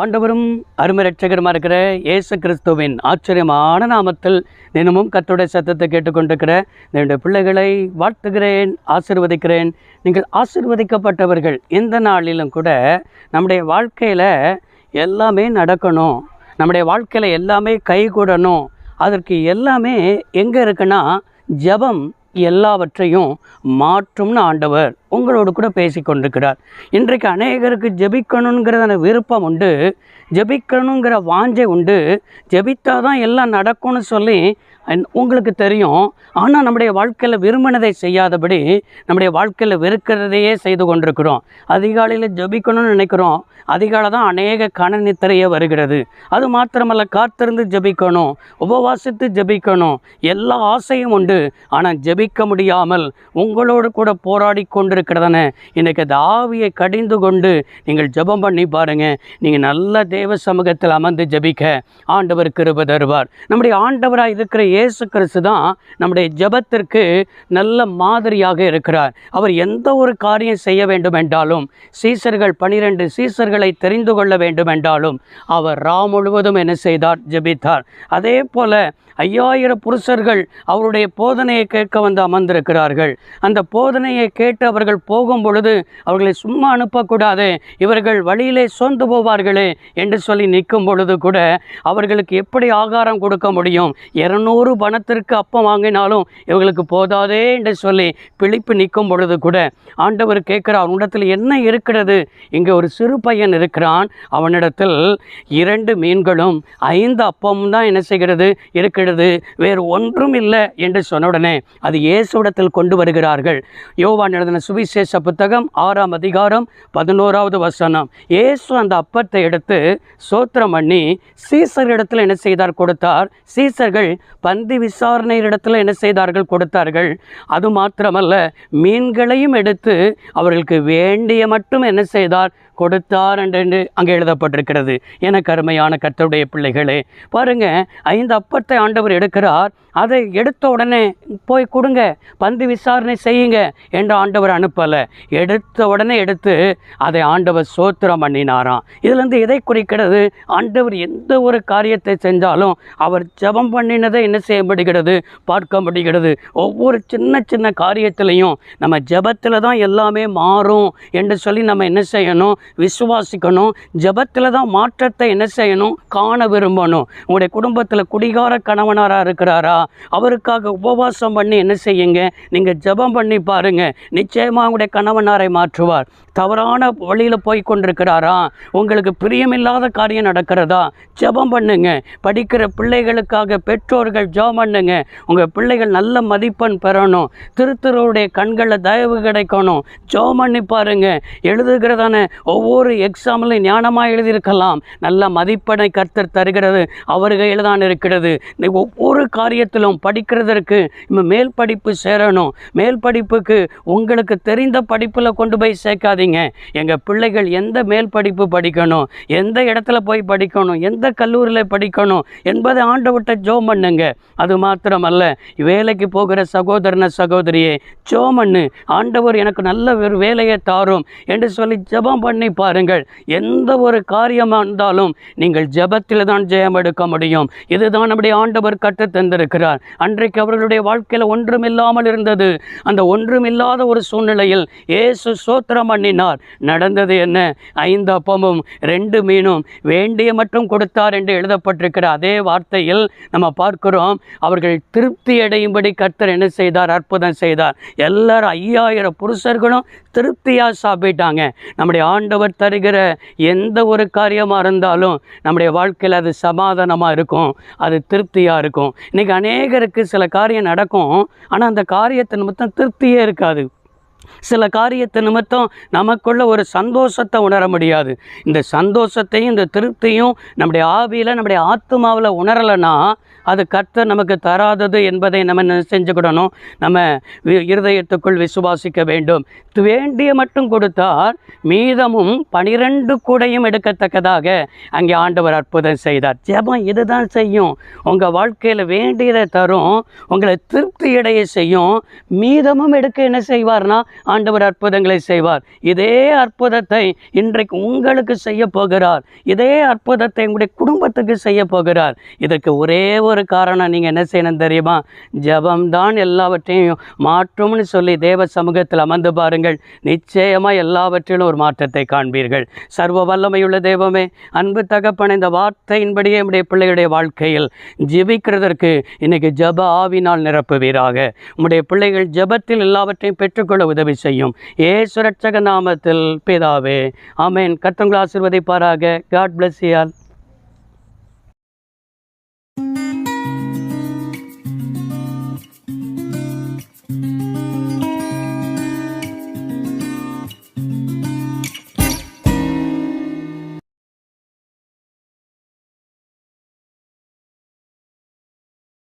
ஆண்டவரும் அருமை ரட்சகருமா இருக்கிற இயேசு கிறிஸ்துவின் ஆச்சரியமான நாமத்தில் தினமும் கத்துடைய சத்தத்தை கேட்டுக்கொண்டிருக்கிற என்னுடைய பிள்ளைகளை வாழ்த்துகிறேன் ஆசிர்வதிக்கிறேன். நீங்கள் ஆசிர்வதிக்கப்பட்டவர்கள் இந்த நாளிலும் கூட நம்முடைய வாழ்க்கையில் எல்லாமே நடக்கணும். நம்முடைய வாழ்க்கையில் எல்லாமே கைகூடணும். அதற்கு எல்லாமே எங்கே இருக்குன்னா ஜெபம் எல்லாவற்றையும் மாற்றும்னு ஆண்டவர் உங்களோடு கூட பேசி கொண்டிருக்கிறார். இன்றைக்கு அநேகருக்கு ஜெபிக்கணுங்கிற விருப்பம் உண்டு ஜெபிக்கணுங்கிற வாஞ்சை உண்டு ஜெபித்தா தான் எல்லாம் நடக்கும்னு சொல்லி உங்களுக்கு தெரியும் ஆனால் நம்முடைய வாழ்க்கையில் விரும்பினதை செய்யாதபடி நம்முடைய வாழ்க்கையில் வெறுக்கிறதையே செய்து கொண்டிருக்கிறோம். அதிகாலையில் ஜெபிக்கணும்னு நினைக்கிறோம். அதிகாலை தான் அநேக கணநித்திரையே வருகிறது. அது மாத்திரமல்ல காத்திருந்து ஜெபிக்கணும் உபவாசித்து ஜெபிக்கணும். எல்லா ஆசையும் உண்டு. ஆனால் ஜெபிக்க முடியாமல் உங்களோடு கூட போராடி கொண்டிருக்கிறதானே? இன்றைக்கு அந்த ஆவியை கடிந்து கொண்டு நீங்கள் ஜெபம் பண்ணி பாருங்கள் நீங்கள் நல்ல தேவ சமூகத்தில் அமர்ந்து ஜெபிக்க ஆண்டவர் கிருப தருவார். நம்முடைய ஆண்டவராக இருக்கிற இயேசு கிறிஸ்து தான் நம்முடைய ஜெபத்திற்கு நல்ல மாதிரியாக இருக்கிறார். அவர் எந்த ஒரு காரியம் செய்ய வேண்டும் என்றாலும் சீசர்கள் பனிரெண்டு சீசர்களை தெரிந்து கொள்ள வேண்டும் என்றாலும் அவர் ரா முழுவதும் என்ன செய்தார்? ஜெபித்தார். அதே போல ஐயாயிரம் புருஷர்கள் அவருடைய போதனையை கேட்க வந்து அமர்ந்திருக்கிறார்கள். அந்த போதனையை கேட்டு அவர்கள் போகும் பொழுது அவர்களை சும்மா அனுப்பக்கூடாது இவர்கள் வழியிலே சோர்ந்து போவார்களே என்று சொல்லி நிற்கும் பொழுது கூட அவர்களுக்கு எப்படி ஆகாரம் கொடுக்க முடியும்? இருநூறு பணத்திற்கு அப்பம் வாங்கினாலும் இவர்களுக்கு போதாதே என்று சொல்லி பிழிப்பு நிற்கும் பொழுது கூட ஆண்டவர் கேட்கிறார் அவனிடத்தில் என்ன இருக்கிறது? இங்கே ஒரு சிறு பையன் இருக்கிறான். அவனிடத்தில் இரண்டு மீன்களும் ஐந்து அப்பமும் தான் என்ன செய்கிறது? இருக்கிறது. வேறு ஒன்றும் இல்லை என்று சொன்ன உடனே அது இயேசுவிடத்தில் கொண்டு வருகிறார்கள். யோவான் எழுதின சுவிசேஷ புத்தகம் ஆறாம் அதிகாரம் பதினோராவது வசனம். இயேசு அந்த அப்பத்தை எடுத்து சோத்திரம் பண்ணி சீசரிடத்தில் என்ன செய்தார்? கொடுத்தார். சீசர்கள் பந்தி விசாரணையிடத்தில் என்ன செய்தார்கள்? கொடுத்தார்கள். அது மாத்திரமல்ல மீன்களையும் எடுத்து அவர்களுக்கு வேண்டிய மட்டும் என்ன செய்தார்? கொடுத்தார் என்று அங்கே எழுதப்பட்டிருக்கிறது. என கருமையான கத்தருடைய பிள்ளைகளே பாருங்க ஐந்து அப்பத்தை ஆண்டவர் எடுக்கிறார். அதை எடுத்த உடனே போய் கொடுங்க பந்து விசாரணை செய்யுங்க என்று ஆண்டவர் அனுப்பலை. எடுத்த உடனே எடுத்து அதை ஆண்டவர் சோத்திரம் பண்ணினாராம். இதுலேருந்து எதை குறிக்கிறது? ஆண்டவர் எந்த ஒரு காரியத்தை செஞ்சாலும் அவர் ஜெபம் பண்ணினதை என்ன செய்ய முடிகிறது பார்க்க முடிகிறது ஒவ்வொரு சின்ன சின்ன காரியத்திலையும் நம்ம ஜெபத்தில் தான் எல்லாமே மாறும் என்று சொல்லி நம்ம என்ன செய்யணும்? விசுவாசிக்கணும். ஜபத்தில் தான் மாற்றத்தை என்ன செய்யணும்? காண விரும்பணும். உங்களுடைய குடும்பத்தில் குடிகார கணவனாராக இருக்கிறாரா? அவருக்காக உபவாசம் பண்ணி என்ன செய்யுங்க? நீங்கள் ஜெபம் பண்ணி பாருங்க. நிச்சயமாக உங்களுடைய கணவனாரை மாற்றுவார். தவறான வழியில் போய் கொண்டிருக்கிறாரா உங்களுக்கு பிரியமில்லாத காரியம் நடக்கிறதா? ஜெபம் பண்ணுங்க. படிக்கிற பிள்ளைகளுக்காக பெற்றோர்கள் ஜெபம் பண்ணுங்க. உங்கள் பிள்ளைகள் நல்ல மதிப்பெண் பெறணும். திருத்தருடைய கண்களில் தயவு கிடைக்கணும். ஜெபம் பண்ணி பாருங்க. எழுதுகிறதான ஒவ்வொரு எக்ஸாமிலும் ஞானமாக எழுதியிருக்கலாம். நல்ல மதிப்பெண்ணை கர்த்தர் தருகிறது. அவர் கையில் தான் இருக்கிறது. இந்த ஒவ்வொரு காரியத்திலும் படிக்கிறதற்கு மேல் படிப்பு சேரணும். மேல் படிப்புக்கு உங்களுக்கு தெரிந்த படிப்பில் கொண்டு போய் சேர்க்காதீங்க. எங்கள் பிள்ளைகள் எந்த மேல் படிப்பு படிக்கணும்? எந்த இடத்துல போய் படிக்கணும்? எந்த கல்லூரியில் படிக்கணும்? என்பதை ஆண்டவர்கிட்ட ஜோம் பண்ணுங்க. அது மாத்திரமல்ல. வேலைக்கு போகிற சகோதரன சகோதரியே ஜோம் பண்ணு. ஆண்டவர் எனக்கு நல்ல ஒரு வேலையை தாரும் என்று சொல்லி ஜெபம் பண்ணி எண்ணி பாருங்கள். எந்த ஒரு காரியமாக இருந்தாலும் நீங்கள் ஜபத்தில் தான் ஜெயம் எடுக்க முடியும். இதுதான் நம்முடைய ஆண்டவர் கற்றுத் தந்திருக்கிறார். அன்றைக்கு அவர்களுடைய வாழ்க்கையில் ஒன்றுமில்லாமல் இருந்தது. அந்த ஒன்றுமில்லாத ஒரு சூழ்நிலையில் இயேசு சோத்திரம் பண்ணினார். நடந்தது என்ன? ஐந்து அப்பமும் ரெண்டு மீனும் வேண்டிய மட்டும் கொடுத்தார் என்று எழுதப்பட்டிருக்கிற அதே வார்த்தையில் நம்ம பார்க்கிறோம். அவர்கள் திருப்தி அடையும்படி கர்த்தர் என்ன செய்தார்? அற்புதம் செய்தார். எல்லாரும் ஐயாயிரம் புருஷர்களும் திருப்தியாக சாப்பிட்டாங்க. நம்முடைய ஆண்டு ஆண்டவர் தருகிற எந்த ஒரு காரியமாக இருந்தாலும் நம்முடைய வாழ்க்கையில் அது சமாதானமாக இருக்கும். அது திருப்தியாக இருக்கும். இன்றைக்கி அநேகருக்கு சில காரியம் நடக்கும். ஆனால் அந்த காரியத்தை மொத்தம் திருப்தியே இருக்காது. சில காரியத்தை நிமித்தம் நமக்குள்ள ஒரு சந்தோஷத்தை உணர முடியாது. இந்த சந்தோஷத்தையும் இந்த திருப்தியும் நம்முடைய ஆவியில் நம்முடைய ஆத்மாவில் உணரலைன்னா அது கர்த்தர் நமக்கு தராதது என்பதை நம்ம என்ன செஞ்சுக்கிடணும்? நம்ம இருதயத்துக்குள் விசுவாசிக்க வேண்டும். வேண்டிய மட்டும் கொடுத்தார் மீதமும் பனிரெண்டு கூடையும் எடுக்கத்தக்கதாக அங்கே ஆண்டவர் அற்புதம் செய்தார். ஜெபம் இதுதான் செய்யும். உங்கள் வாழ்க்கையில் வேண்டியதை தரும் உங்களை திருப்தி இடைய செய்யும். மீதமும் எடுக்க என்ன செய்வார்னா ஆண்டவர் அற்புதங்களை செய்வார். இதே அற்புதத்தை இன்றைக்கு உங்களுக்கு செய்ய போகிறார். இதே அற்புதத்தை உங்களுடைய குடும்பத்துக்கு செய்ய போகிறார். இதற்கு ஒரே ஒரு காரணம் நீங்கள் என்ன செய்யணும் தெரியுமா? ஜபம்தான் எல்லாவற்றையும் மாற்றும்னு சொல்லி தேவ சமூகத்தில் அமர்ந்து பாருங்கள். நிச்சயமாக எல்லாவற்றிலும் ஒரு மாற்றத்தை காண்பீர்கள். சர்வ வல்லமையுள்ள தெய்வமே அன்பு தகப்பன இந்த வார்த்தையின்படியே நம்முடைய பிள்ளைகளுடைய வாழ்க்கையில் ஜெபிக்கிறதற்கு இன்னைக்கு ஜெப ஆவினால் நிரப்புவீராக. உம்முடைய பிள்ளைகள் ஜெபத்தில் எல்லாவற்றையும் பெற்றுக்கொள்ள உதவி செய்யும். ஏ சுரட்சக நாமத்தில் பிதாவே ஆமேன். கத்தங்களை ஆசிர்வதிப்பாராக. காட் பிளஸ் யால்